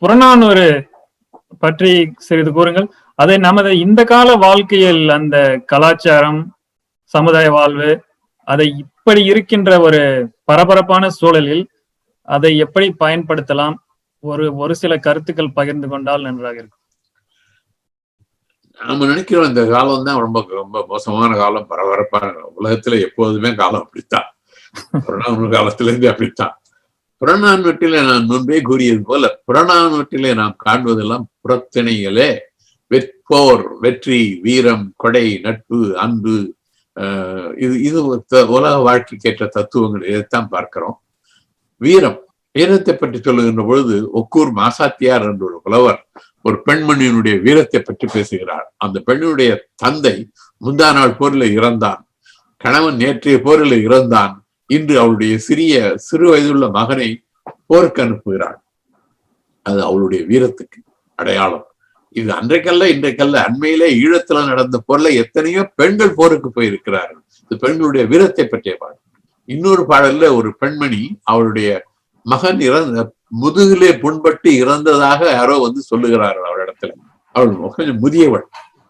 புறநானூறு பற்றி சிறிது கூறுங்கள். அதை நமது இந்த கால வாழ்க்கையில் அந்த கலாச்சாரம் சமுதாய வாழ்வு அதை இப்படி இருக்கின்ற ஒரு பரபரப்பான சூழலில் அதை எப்படி பயன்படுத்தலாம்? ஒரு ஒரு சில கருத்துக்கள் பகிர்ந்து கொண்டால் நன்றாக இருக்கும். நம்ம நினைக்கிறோம் இந்த காலம் தான் ரொம்ப ரொம்ப மோசமான காலம் பரபரப்பான உலகத்துல எப்போதுமே காலம் அப்படித்தான். புறநானூறு காலத்துல இருந்து அப்படித்தான். புறநானூற்றிலே நான் முன்பே கூறியது போல புறநானூற்றிலே நாம் காண்பதெல்லாம் புறத்திணைகளே. வெற்போர் வெற்றி வீரம் கொடை நட்பு அன்பு ஆஹ் இது இது த- உலக வாழ்க்கைக்கேற்ற தத்துவங்கள் இதைத்தான் பார்க்கிறோம். வீரம் வீரத்தை பற்றி சொல்லுகின்ற பொழுது ஒக்கூர் மாசாத்தியார் என்ற ஒரு புலவர் ஒரு பெண்மணியினுடைய வீரத்தை பற்றி பேசுகிறார். அந்த பெண்ணுடைய தந்தை முந்தா நாள் போரில் இறந்தான். கணவன் நேற்றைய போரில் இறந்தான். இன்று அவளுடைய சிறிய சிறு வயதுள்ள மகனை போருக்கு அனுப்புகிறாள். அது அவளுடைய வீரத்துக்கு அடையாளம். இது அன்றைக்கல்ல இன்றைக்கல்ல அண்மையிலே ஈழத்துல நடந்த போர்ல எத்தனையோ பெண்கள் போருக்கு போயிருக்கிறார்கள். இது பெண்களுடைய வீரத்தை பற்றிய பாடல். இன்னொரு பாடல்ல ஒரு பெண்மணி அவளுடைய மகன் இறந்த முதுகிலே புண்பட்டு இறந்ததாக யாரோ வந்து சொல்லுகிறார்கள் அவளிடத்துல அவள் கொஞ்சம் முதியவள்.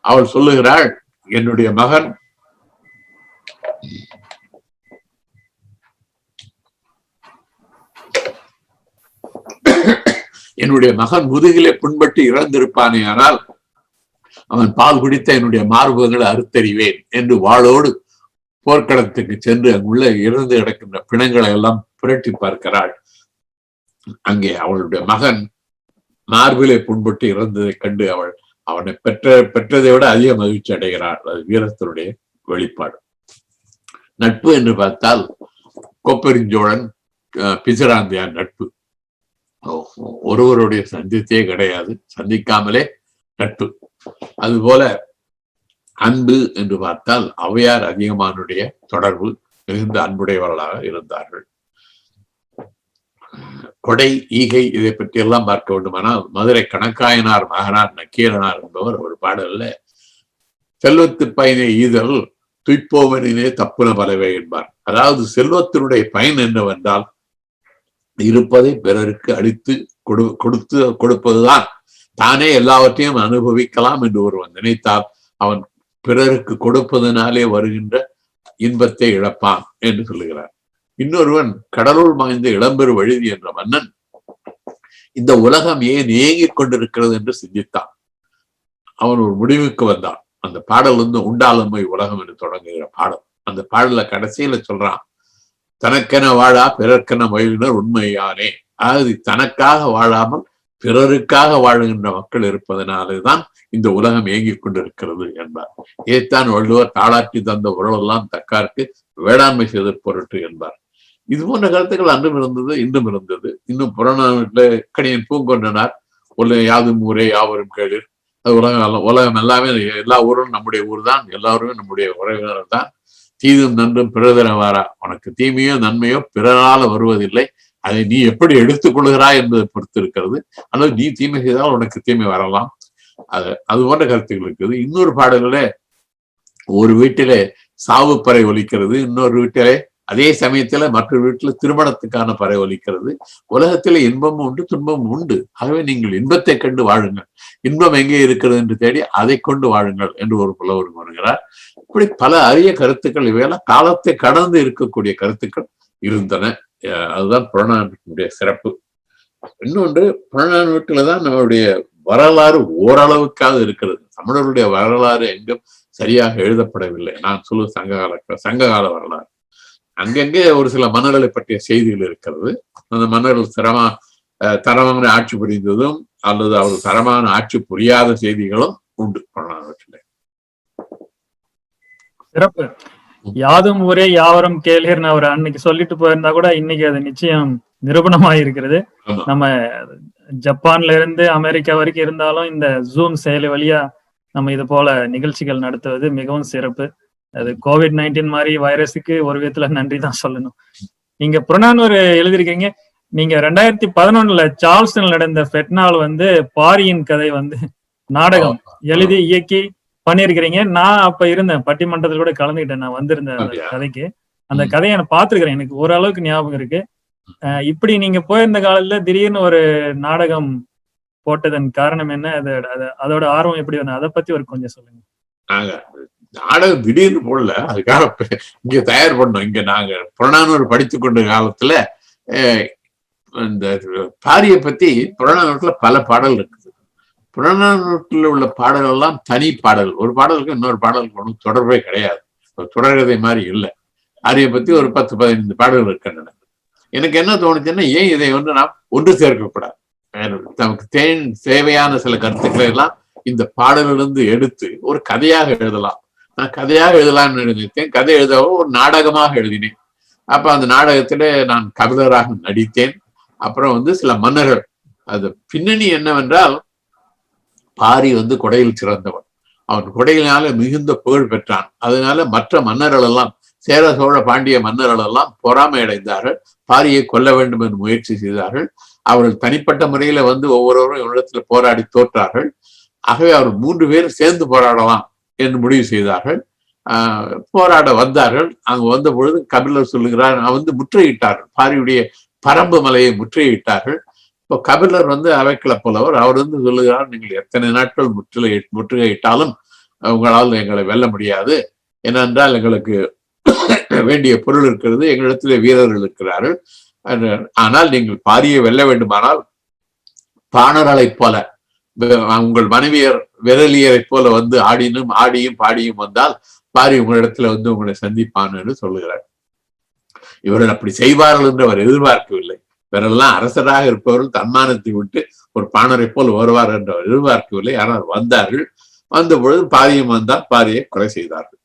அவள் சொல்லுகிறாள் என்னுடைய மகன் என்னுடைய மகன் முதுகிலே புண்பட்டு இறந்திருப்பானே ஆனால் அவன் பால் குடித்த என்னுடைய மார்பகங்களை அறுத்தறிவேன் என்று வாளோடு போர்க்களத்துக்கு சென்று அங்குள்ள இறந்து கிடக்கின்ற பிணங்களை எல்லாம் புரட்டி பார்க்கிறாள். அங்கே அவளுடைய மகன் மார்பிலே புண்பட்டு இறந்ததைக் கண்டு அவள் அவனை பெற்ற பெற்றதை விட அதிக மகிழ்ச்சி அடைகிறாள். அது வீரத்தினுடைய வெளிப்பாடு. நட்பு என்று பார்த்தால் கோப்பெருஞ்சோழன் அஹ், நட்பு. ஒருவருடைய சந்தித்தே கிடையாது. சந்திக்காமலே நட்பு. அதுபோல அன்பு என்று பார்த்தால் அவையார் அதிகமானுடைய தொடர்பு மிகுந்த அன்புடையவர்களாக இருந்தார்கள். கொடை ஈகை இதை பற்றி எல்லாம் பார்க்க வேண்டுமானால் மதுரை கணக்காயனார் மகனார் நக்கீரனார் என்பவர் ஒரு பாடல்ல செல்வத்து பயனை ஈதல் துய்ப்போவனிலே தப்புன பலவே என்பார். அதாவது செல்வத்தினுடைய பயன் என்னவென்றால் இருப்பதை பிறருக்கு அளித்து கொடு கொடுத்து கொடுப்பதுதான். தானே எல்லாவற்றையும் அனுபவிக்கலாம் என்று ஒருவன் நினைத்தால் அவன் பிறருக்கு கொடுப்பதனாலே வருகின்ற இன்பத்தை இழப்பான் என்று சொல்லுகிறார். இன்னொருவன் கடலுள் மாய்ந்த இளம்பெரு வழுதி என்ற மன்னன் இந்த உலகம் ஏன் ஏங்கிக் கொண்டிருக்கிறது என்று சிந்தித்தான். அவன் ஒரு முடிவுக்கு வந்தான். அந்த பாடல் வந்து உண்டாளுமை உலகம் என்று தொடங்குகிற பாடல். அந்த பாடல கடைசியில சொல்றான். தனக்கென வாழா பிறர்க்கென மகிழ்னர் உண்மையானே. அதாவது தனக்காக வாழாமல் பிறருக்காக வாழுகின்ற மக்கள் இருப்பதனாலேதான் இந்த உலகம் இயங்கிக் கொண்டிருக்கிறது என்பார். ஏத்தான் வள்ளுவர் தாளாட்டி தந்த உறவெல்லாம் தக்காருக்கு வேளாண்மை செய்த பொருட்டு என்பார். இது போன்ற கருத்துக்கள் அன்றும் இருந்தது இன்றும் இருந்தது. இன்னும் புறநானூற்றில் கணியன் பூங்கொண்டனார் உள்ள யாதும் ஊரே யாவரும் கேளிர். அது உலகம் உலகம் எல்லாமே எல்லா ஊரும் நம்முடைய ஊர் தான் எல்லாருமே நம்முடைய உறவினர் தான். தீதும் நன்றும் பிறதரவாரா உனக்கு தீமையோ நன்மையோ பிறரால வருவதில்லை. அதை நீ எப்படி எடுத்துக்கொள்கிறாய் என்பதை பொறுத்து இருக்கிறது. அல்லது நீ தீமை செய்தால் உனக்கு தீமை வரலாம். அது அது போன்ற கருத்துக்கள் இருக்குது. இன்னொரு பாடல்ல ஒரு வீட்டிலே சாவு பறை ஒலிக்கிறது. இன்னொரு வீட்டிலே அதே சமயத்துல மற்ற வீட்டுல திருமணத்துக்கான பறை ஒலிக்கிறது. உலகத்துல இன்பமும் உண்டு துன்பமும் உண்டு. ஆகவே நீங்கள் இன்பத்தை கண்டு வாழுங்கள். இன்பம் எங்கே இருக்கிறது என்று தேடி அதை கொண்டு வாழுங்கள் என்று ஒரு புலவர் வருகிறார் இப்படி பல அரிய கருத்துக்கள் இவையெல்லாம் காலத்தை கடந்து இருக்கக்கூடிய கருத்துக்கள் இருந்தன. அதுதான் புறநானூற்றினுடைய சிறப்பு. இன்னொன்று புறநானூற்றில தான் நம்மளுடைய வரலாறு ஓரளவுக்காக இருக்கிறது. தமிழர்களுடைய வரலாறு எங்கும் சரியாக எழுதப்படவில்லை. நான் சொல்லுவது சங்ககால சங்ககால வரலாறு. அங்கங்கே ஒரு சில மன்னர்களை பற்றிய செய்திகள் இருக்கிறது. அந்த மன்னர்கள் தரமா தரமான ஆட்சி புரிந்ததும் அல்லது அவர் தரமான ஆட்சி புரியாத செய்திகளும் உண்டு புறநானூற்றில். சிறப்பு. யாதும் ஊரே யாவரும் கேள்வின்னு அவர் அன்னைக்கு சொல்லிட்டு போயிருந்தா கூட இன்னைக்கு அது நிச்சயம் ஆமா. நம்ம ஜப்பான்ல இருந்து அமெரிக்கா வரைக்கும் இருந்தாலும் இந்த ஜூம் செயலி வழியா நம்ம இது போல நிகழ்ச்சிகள் நடத்துவது மிகவும் சிறப்பு. அது கோவிட் நைன்டீன் மாதிரி வைரஸுக்கு ஒரு விதத்துல நன்றி தான் சொல்லணும். நீங்க புறநானூறு எழுதிருக்கீங்க நீங்க ரெண்டாயிரத்தி பதினொன்னுல சார்ல்ஸ்டன் நடந்த ஃபெட்னால் வந்து பாரியின் கதை வந்து நாடகம். எழுதி இயக்கி பண்ணியிருக்கிறீங்க. நான் அப்ப இருந்தேன். பட்டிமன்றத்தில் கூட கலந்துக்கிட்டேன் நான் வந்திருந்தேன் அந்த? கதைக்கு. அந்த. கதையை நான் பார்த்திருக்கிறேன். எனக்கு ஓரளவுக்கு ஞாபகம் இருக்கு. இப்படி நீங்க போயிருந்த காலத்துல திடீர்னு ஒரு நாடகம் போட்டதன் காரணம் என்ன? அது அது- அதோட ஆர்வம் எப்படி வந்து அதை பத்தி ஒரு கொஞ்சம் சொல்லுங்க. நாங்க நாடகம் திடீர்னு போடல. அதுக்காக இங்க தயார் பண்ணோம். இங்க நாங்க புறநானூறு படித்து கொண்ட காலத்துல இந்த பாரியை பத்தி புறநானூற்றுல பல பாடல் இருக்குது புறநானூற்றில் உள்ள பாடல் எல்லாம் தனி பாடல். ஒரு பாடலுக்கு இன்னொரு பாடலுக்கு ஒன்றும் தொடர்பே கிடையாது. ஒரு தொடர்கதை மாதிரி இல்லை. அதை பத்தி ஒரு பத்து பதினைந்து பாடல்கள் இருக்கின்றன. எனக்கு என்ன தோணுச்சுன்னா ஏன் இதை வந்து நாம் ஒன்று சேர்க்கக்கூடாது நமக்கு தேன் தேவையான சில கருத்துக்களை எல்லாம் இந்த பாடலிலிருந்து எடுத்து ஒரு கதையாக எழுதலாம். நான் கதையாக எழுதலாம்னு எழுதித்தேன் கதை எழுதவோ ஒரு நாடகமாக எழுதினேன். அப்ப அந்த நாடகத்துல நான் கவிதராக நடித்தேன். அப்புறம் வந்து சில மன்னர்கள். அது பின்னணி என்னவென்றால் பாரி வந்து கொடையில் சிறந்தவன். அவன் கொடையினால மிகுந்த புகழ் பெற்றான். அதனால மற்ற மன்னர்கள் எல்லாம் சேர சோழ பாண்டிய மன்னர்கள் எல்லாம் பொறாமை அடைந்தார்கள் பாரியை கொல்ல வேண்டும் என்று முயற்சி செய்தார்கள். அவர்கள் தனிப்பட்ட முறையில வந்து ஒவ்வொருவரும் இவ்விடத்துல போராடி தோற்றார்கள். ஆகவே அவர் மூன்று பேர் சேர்ந்து போராடலாம் என்று முடிவு செய்தார்கள். ஆஹ் போராட வந்தார்கள். அங்கு வந்த பொழுது கபிலர் சொல்லுகிறார் வந்து முற்றுகையிட்டார்கள். பாரியுடைய பரம்பு மலையை முற்றுகையிட்டார்கள். இப்போ கபிலர் வந்து அவைக்கல புலவர். அவர் வந்து சொல்லுகிறார் நீங்கள் எத்தனை நாட்கள் முற்றுகை முற்றுகையிட்டாலும் உங்களால் எங்களை வெல்ல முடியாது. ஏனென்றால் எங்களுக்கு வேண்டிய பொருள் இருக்கிறது. எங்களிடத்திலே வீரர்கள் இருக்கிறார்கள். ஆனால் நீங்கள் பாரியை வெல்ல வேண்டுமானால் பாணர்களைப் போல உங்கள் மனைவியர் விரலியரைப் போல வந்து ஆடினும் ஆடியும் பாடியும் வந்தால் பாரி உங்களிடத்துல வந்து உங்களை சந்திப்பான் என்று சொல்லுகிறார். இவர்கள் அப்படி செய்வார்கள் என்று அவர் எதிர்பார்க்கவில்லை. இவரெல்லாம் அரசராக இருப்பவர்கள் தன்மானத்தை விட்டு ஒரு பாணரை போல் வருவார் என்று எதிர்பார்க்கவில்லை ஆனால் வந்தார்கள். வந்த பொழுது பாரியும் வந்தால் பாரியை கொலை செய்தார்கள்.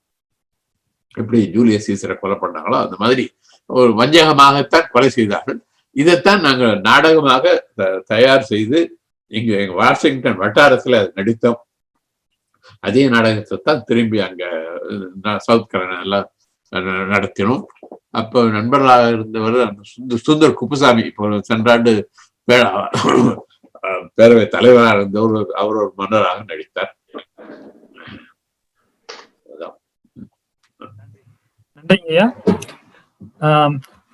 எப்படி ஜூலியஸ் சீசரை கொலை பண்ணாங்களோ அந்த மாதிரி ஒரு வஞ்சகமாகத்தான் கொலை செய்தார்கள். இதைத்தான் நாங்கள் நாடகமாக த- தயார் செய்து இங்க எங்க வாஷிங்டன் வட்டாரத்துல அது நடித்தோம். அதே நாடகத்தை தான் திரும்பி அங்க சவுத் கரோனால நடத்தினோம். அப்போ நண்பர்களாக இருந்தவர் அந்த சுந்தர் குப்புசாமி இப்போ சென்றாண்டு பேரவை தலைவராக இருந்தவர் அவர் ஒரு மன்னராக நடித்தார். நன்றி. ஐயா.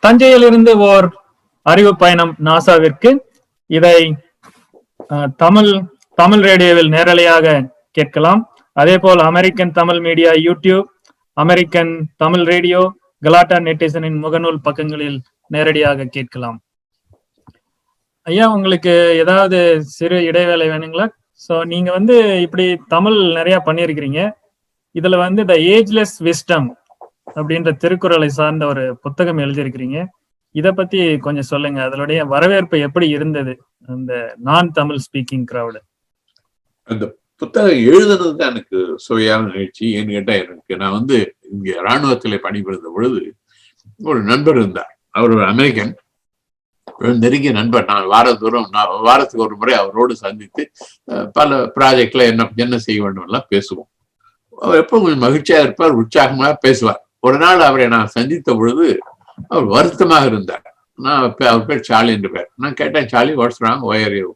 தஞ்சையிலிருந்து ஓர் அறிவு பயணம் நாசாவிற்கு. இதை தமிழ் தமிழ் ரேடியோவில் நேரலையாக கேட்கலாம். அதே போல் American Tamil media YouTube American Tamil radio Galatta நெட்டிசனின் முகநூல் பக்கங்களில் நேரடியாக கேட்கலாம். ஐயா உங்களுக்கு ஏதாவது சிறு இடைவேளை வேணுங்களா? சோ நீங்க வந்து இப்படி தமிழ் நிறைய பண்ணியிருக்கிறீங்க. இதுல வந்து த ஏஜ்லெஸ் விஸ்டம் அப்படின்ற திருக்குறளை சார்ந்த ஒரு புத்தகம் எழுதியிருக்கிறீங்க. இத பத்தி கொஞ்சம் சொல்லுங்க. அதனுடைய வரவேற்பு எப்படி இருந்தது? அந்த நான் தமிழ் ஸ்பீக்கிங் கிரவுடு அந்த புத்தகம் எழுதுனது தான் எனக்கு சுவையான நிகழ்ச்சி. ஏன்னு கேட்டா எனக்கு நான் வந்து இங்க இராணுவத்தில் பணிபுரிந்த பொழுது ஒரு நண்பர் இருந்தார். அவர் ஒரு அமெரிக்கன். நெருங்கிய நண்பர். நான் வாரத்தோறும் நான் வாரத்துக்கு ஒரு முறை அவரோடு சந்தித்து பல ப்ராஜெக்ட்ல என்ன என்ன செய்ய வேண்டும் எல்லாம் பேசுவோம். அவர் எப்போ கொஞ்சம் மகிழ்ச்சியா இருப்பார் உற்சாகமா பேசுவார். ஒரு நாள் அவரை நான் சந்தித்த பொழுது அவர் வருத்தமாக இருந்தார். நான் அவர் பேர் சாலி என்று பேர். நான் கேட்டேன் Sally what's wrong why are you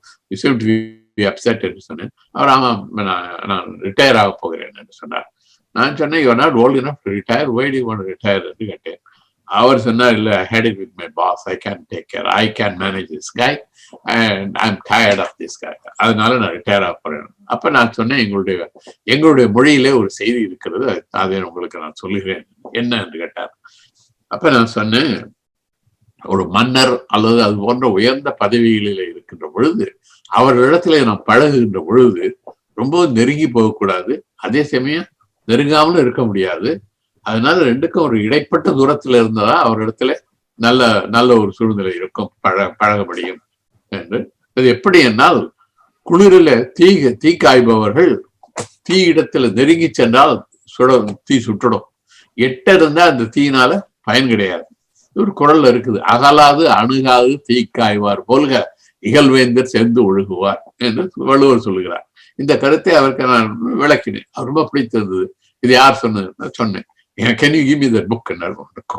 be upset என்று சொன்னேன். அவர் ஆமாம் நான் நான் ரிட்டையர் ஆக போகிறேன் என்று சொன்னார். நான் சொன்னேன் you not old enough retire why do want retire என்று கேட்டேன். அவர் சொன்னார் இல்ல hate it with my boss I can take care I can manage this guy and I am tired of this guy அதனால நான் ரிட்டையர் ஆக போறேன். அப்ப நான் சொன்னேன் எங்களுடைய எங்களுடைய மொழியிலே ஒரு செய்தி இருக்கிறது. அதை உங்களுக்கு நான் சொல்லுகிறேன். என்ன? என்று கேட்டார். அப்ப நான் சொன்னேன் ஒரு மன்னர் அல்லது அது போன்ற உயர்ந்த பதவிகளில் இருக்கின்ற பொழுது அவர்களிடத்துல நாம் பழகுகின்ற பொழுது ரொம்ப நெருங்கி போகக்கூடாது. அதே சமயம் நெருங்காமலும் இருக்க முடியாது. அதனால ரெண்டுக்கும் ஒரு இடைப்பட்ட தூரத்துல இருந்ததா அவரிடத்துல நல்ல நல்ல ஒரு சூழ்நிலை இருக்கும். பழ பழக முடியும் என்று. அது எப்படி என்னால் குளிரில தீ தீ காய்பவர்கள் தீ இடத்துல நெருங்கி சென்றால் சுட தீ சுட்டுடும். எட்ட இருந்தா அந்த தீயினால பயன் கிடையாது. ஒரு குரல்ல இருக்குது. அகலாது அணுகாது தீக்காய்வார் போல்க இகழ்வேந்தர் சென்று ஒழுகுவார் என்று வள்ளுவர் சொல்லுகிறார். இந்த கருத்தை அவருக்கு நான் விளக்கினேன். அவர் ரொம்ப பிடித்திருந்தது. இது யார் சொன்னது? நான் சொன்னேன். Can you give me book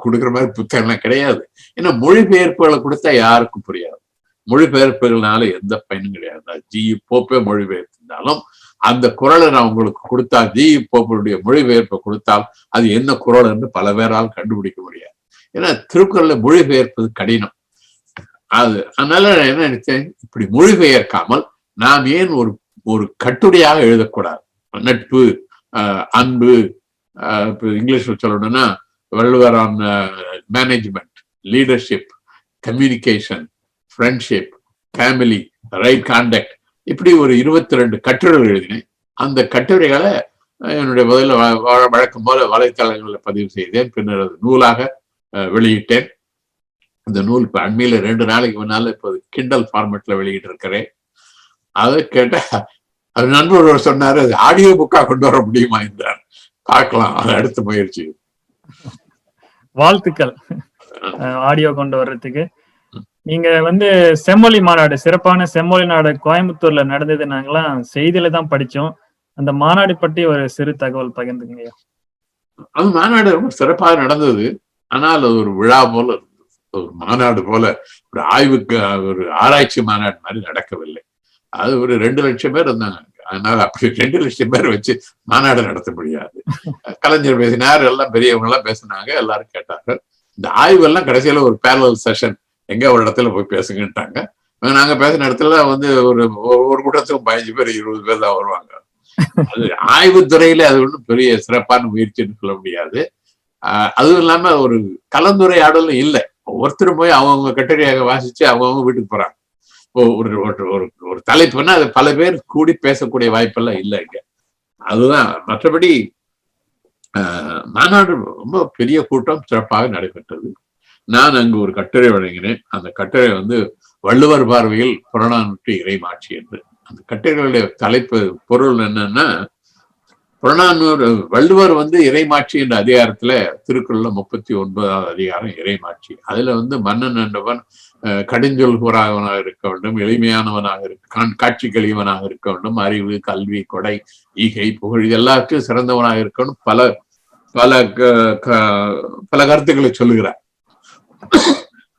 கொடுக்குற மாதிரி புத்தகம்லாம் கிடையாது. ஏன்னா மொழிபெயர்ப்புகளை கொடுத்தா யாருக்கும் புரியாது. மொழிபெயர்ப்புகள்னால எந்த பயனும் கிடையாது. ஜி. போப்பே மொழிபெயர்த்திருந்தாலும் அந்த குரலை நான் உங்களுக்கு கொடுத்தா ஜி. போப்பனுடைய மொழிபெயர்ப்பை கொடுத்தால் அது என்ன குரல் என்று பல பேரால் கண்டுபிடிக்க முடியாது. ஏன்னா திருக்குறளை மொழிபெயர்ப்பது கடினம். அது அதனால நான் என்ன நினைச்சேன்? இப்படி மொழிபெயர்க்காமல் நாம் ஏன் ஒரு ஒரு கட்டுரையாக எழுதக்கூடாது? நட்பு ஆஹ் அன்பு ஆஹ் இப்ப இங்கிலீஷ்ல சொல்லணும்னா Valluvar on management leadership communication friendship family right contact இப்படி ஒரு இருபத்தி ரெண்டு கட்டுரைகள் எழுதினேன். அந்த கட்டுரைகளை என்னுடைய முதல்ல வ- வழக்கம் போல வலைத்தளங்களில் பதிவு செய்தேன். பின்னர் அது நூலாக வெளியிட்டேன். இந்த நூல் இப்ப அண்மையில ரெண்டு நாளைக்கு முன்னால இப்போ கிண்டல் ஃபார்மேட்ல வெளியிட்டு இருக்கிறேன் அதை கேட்ட அது நண்பர் ஒருவர் சொன்னாரு அது ஆடியோ புக்கா கொண்டு வர முடியுமா? என்றார். பார்க்கலாம் அது அடுத்த முயற்சி. வாழ்த்துக்கள். ஆடியோ கொண்டு வர்றதுக்கு. நீங்க வந்து செம்மொழி மாநாடு சிறப்பான செம்மொழி நாடு கோயம்புத்தூர்ல நடந்தது நாங்களாம் செய்தியில தான் படிச்சோம். அந்த மாநாடு பற்றி ஒரு சிறு தகவல் பகிர்ந்துங்க அது மாநாடு ரொம்ப சிறப்பாக நடந்தது. ஆனால் அது ஒரு விழா போல இருந்தது. ஒரு மாநாடு போல ஒரு ஆய்வுக்கு ஒரு ஆராய்ச்சி மாநாடு மாதிரி நடக்கவில்லை. அது ஒரு ரெண்டு லட்சம் பேர் இருந்தாங்க. அதனால அப்படி ரெண்டு லட்சம் பேர் வச்சு மாநாடு நடத்த முடியாது. கலைஞர் பேசினார் எல்லாம் பெரியவங்க எல்லாம் பேசினாங்க எல்லாரும் கேட்டார்கள். இந்த ஆய்வு எல்லாம் கடைசியில ஒரு பேரல் செஷன் எங்க ஒரு இடத்துல போய் பேசுங்கன்ட்டாங்க. நாங்க பேசின இடத்துல வந்து ஒரு ஒரு கூட்டத்துக்கும் பதினஞ்சு பேர் இருபது பேர் தான் வருவாங்க. அது ஆய்வுத்துறையில அது ஒன்றும் பெரிய சிறப்பான முயற்சின்னு சொல்ல முடியாது. அதுவும் இல்லாம ஒரு கலந்துரையாடலும் இல்லை. ஒவ்வொருத்தரும் போய் அவங்கவுங்க கட்டுரையாக வாசிச்சு அவங்கவுங்க வீட்டுக்கு போறாங்க. ஒரு ஒரு- ஒரு ஒரு தலைப்புன்னா அது பல பேர் கூடி பேசக்கூடிய வாய்ப்பெல்லாம் இல்லை இங்க. அதுதான். மற்றபடி ஆஹ் மாநாடு ரொம்ப பெரிய கூட்டம் சிறப்பாக நடைபெற்றது. நான் அங்கு ஒரு கட்டுரை வழங்கினேன். அந்த கட்டுரை வந்து வள்ளுவர் பார்வையில் புறநானூற்று இறைமாட்சி என்று. அந்த கட்டுரைகளுடைய தலைப்பு பொருள் என்னன்னா புறநானூறு வள்ளுவர் வந்து இறைமாட்சி என்ற அதிகாரத்துல திருக்குறள்ல முப்பத்தி ஒன்பதாவது அதிகாரம் இறைமாட்சி அதுல வந்து மன்னன் என்றவன் அஹ், கடுஞ்சொல் கூறாதவனாக இருக்க வேண்டும் எளிமையானவனாக இருக்க காட்சி கழிவனாக இருக்க வேண்டும் அறிவு கல்வி கொடை ஈகை புகழ் எல்லாத்தையும் சிறந்தவனாக இருக்கணும். பல பல க- க- பல கருத்துக்களை சொல்லுகிறார்.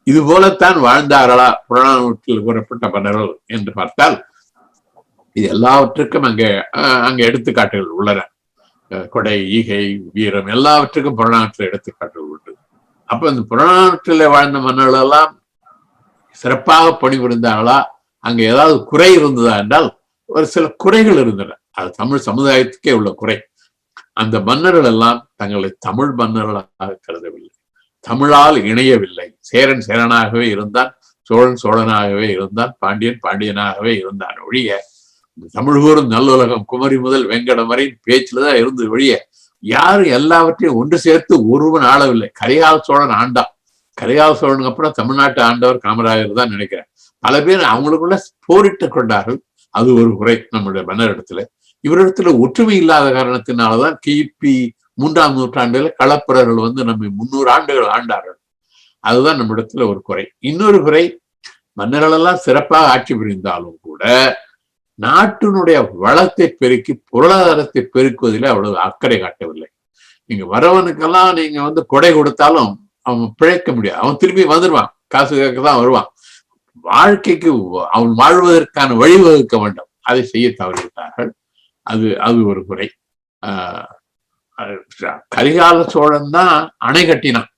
இது போலத்தான் வாழ்ந்தார்களா? புறநானூற்றில் கூறப்பட்ட மன்னர்கள் என்று பார்த்தால் இது எல்லாவற்றுக்கும் அங்கே அஹ், அங்கே எடுத்துக்காட்டுகள் உள்ளன. கொடை ஈகை வீரம் எல்லாவற்றுக்கும் புறநானூற்றில் எடுத்துக்காட்டுகள் உண்டு. அப்ப இந்த புறநானூற்றில் வாழ்ந்த மன்னர்கள் எல்லாம் சிறப்பாக பணிபுரிந்தார்களா? அங்க ஏதாவது குறை இருந்ததா என்றால் ஒரு சில குறைகள் இருந்தன. அது தமிழ் சமுதாயத்துக்கே உள்ள குறை. அந்த மன்னர்கள் எல்லாம் தங்களை தமிழ் மன்னர்களாக கருதவில்லை. தமிழால் இணையவில்லை. சேரன் சேரனாகவே இருந்தான் சோழன் சோழனாகவே இருந்தான் பாண்டியன் பாண்டியனாகவே இருந்தான். ஒழிய தமிழ் கூறும் நல்லுலகம் குமரி முதல் வெங்கடம் வரை பேச்சுலதான் இருந்து ஒழிய யாரும் எல்லாவற்றையும் ஒன்று சேர்த்து ஒருவன் ஆளவில்லை. கரிகால் சோழன் ஆண்டான். கரிகால் சோழனுக்கு அப்புறம் தமிழ்நாட்டு ஆண்டவர் காமராஜர் தான் நினைக்கிறேன். பல பேர் அவங்களுக்குள்ள போரிட்டு கொண்டார்கள். அது ஒரு குறை நம்முடைய மன்னரிடத்துல இவரிடத்துல ஒற்றுமை இல்லாத காரணத்தினாலதான் கிபி மூன்றாம் நூற்றாண்டுல களப்பிரர்கள் வந்து நம்ம முன்னூறு ஆண்டுகள் ஆண்டார்கள். அதுதான் நம்ம இடத்துல ஒரு குறை. இன்னொரு குறை மன்னர்கள் எல்லாம் சிறப்பாக ஆட்சி புரிந்தாலும் கூட நாட்டினுடைய வளத்தை பெருக்கி பொருளாதாரத்தை பெருக்குவதில் அவ்வளவு அக்கறை காட்டவில்லை. நீங்க வரவனுக்கெல்லாம் நீங்க வந்து கொடை கொடுத்தாலும் அவன் பிழைக்க முடியாது. அவன் திரும்பி வந்துடுவான் காசு கேட்க தான் வருவான். வாழ்க்கைக்கு அவன் வாழ்வதற்கான வழிவகுக்க வேண்டும். அதை செய்ய தவறிவிட்டார்கள். அது அது ஒரு குறை. ஆஹ் கரிகால சோழன் தான் அணை கட்டினான்.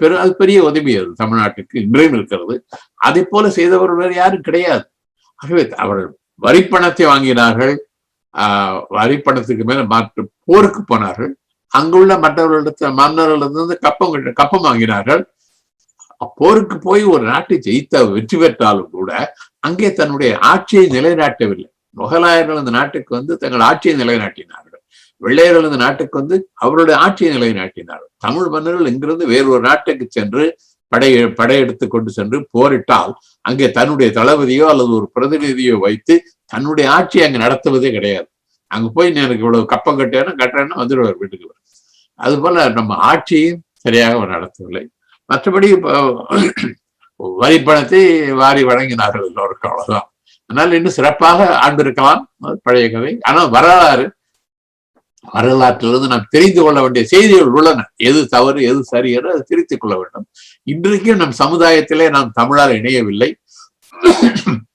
பெரு அது பெரிய உதவி அது தமிழ்நாட்டுக்கு இன்றையும் இருக்கிறது அதை போல செய்தவர் வேறு யாரும் கிடையாது. ஆகவே அவர்கள் வரிப்பணத்தை வாங்கினார்கள். வரிப்பணத்துக்கு மேல மாற்று போருக்கு போனார்கள். அங்குள்ள மற்றவர்களிடத்துல மன்னர்களிடத்திலிருந்து கப்பம் கப்பம் வாங்கினார்கள். போருக்கு போய் ஒரு நாட்டை ஜெயித்த வெற்றி பெற்றாலும் கூட அங்கே தன்னுடைய ஆட்சியை நிலைநாட்டவில்லை. முகலாயர்கள் இந்த நாட்டுக்கு வந்து தங்கள் ஆட்சியை நிலைநாட்டினார்கள். வெள்ளையர்கள் இந்த நாட்டுக்கு வந்து அவருடைய ஆட்சியை நிலைநாட்டினார்கள். தமிழ் மன்னர்கள் இங்கிருந்து வேறொரு நாட்டுக்கு சென்று படை படையெடுத்து கொண்டு சென்று போரிட்டால் அங்கே தன்னுடைய தளபதியோ அல்லது ஒரு பிரதிநிதியோ வைத்து தன்னுடைய ஆட்சியை அங்கே நடத்துவதே கிடையாது. அங்க போய் எனக்கு இவ்வளவு கப்பம் கட்டேன்னா கட்டுறேன்னா வந்துடுவார் வீட்டுக்கு அது போல நம்ம ஆட்சியும் சரியாக நடத்தவில்லை. மற்றபடி இப்போ வரி பணத்தை வாரி வழங்கினார்கள் எல்லோருக்கும் அவ்வளவுதான். அதனால இன்னும் சிறப்பாக ஆண்டிருக்கலாம் பழைய கதை. ஆனால் வரலாறு வரலாற்றிலிருந்து நாம் தெரிந்து கொள்ள வேண்டிய செய்திகள் உள்ளன. எது தவறு எது சரி என்று அதை திருத்திக் கொள்ள வேண்டும். இன்றைக்கும் நம் சமுதாயத்திலே நாம் தமிழால் இணையவில்லை.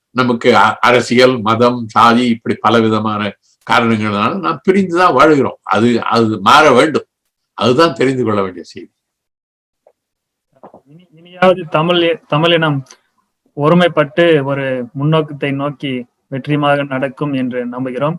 நமக்கு அ- அரசியல் மதம் சாதி இப்படி பல விதமான காரணங்களால நாம் பிரிந்துதான் வாழ்கிறோம். அது அது மாற வேண்டும். அதுதான் தெரிந்து கொள்ள வேண்டிய செய்தி. இனி இனியாவது தமிழ் தமிழினம் ஒருமைப்பட்டு ஒரு முன்னோக்கத்தை நோக்கி வெற்றிமாக நடக்கும் என்று நம்புகிறோம்.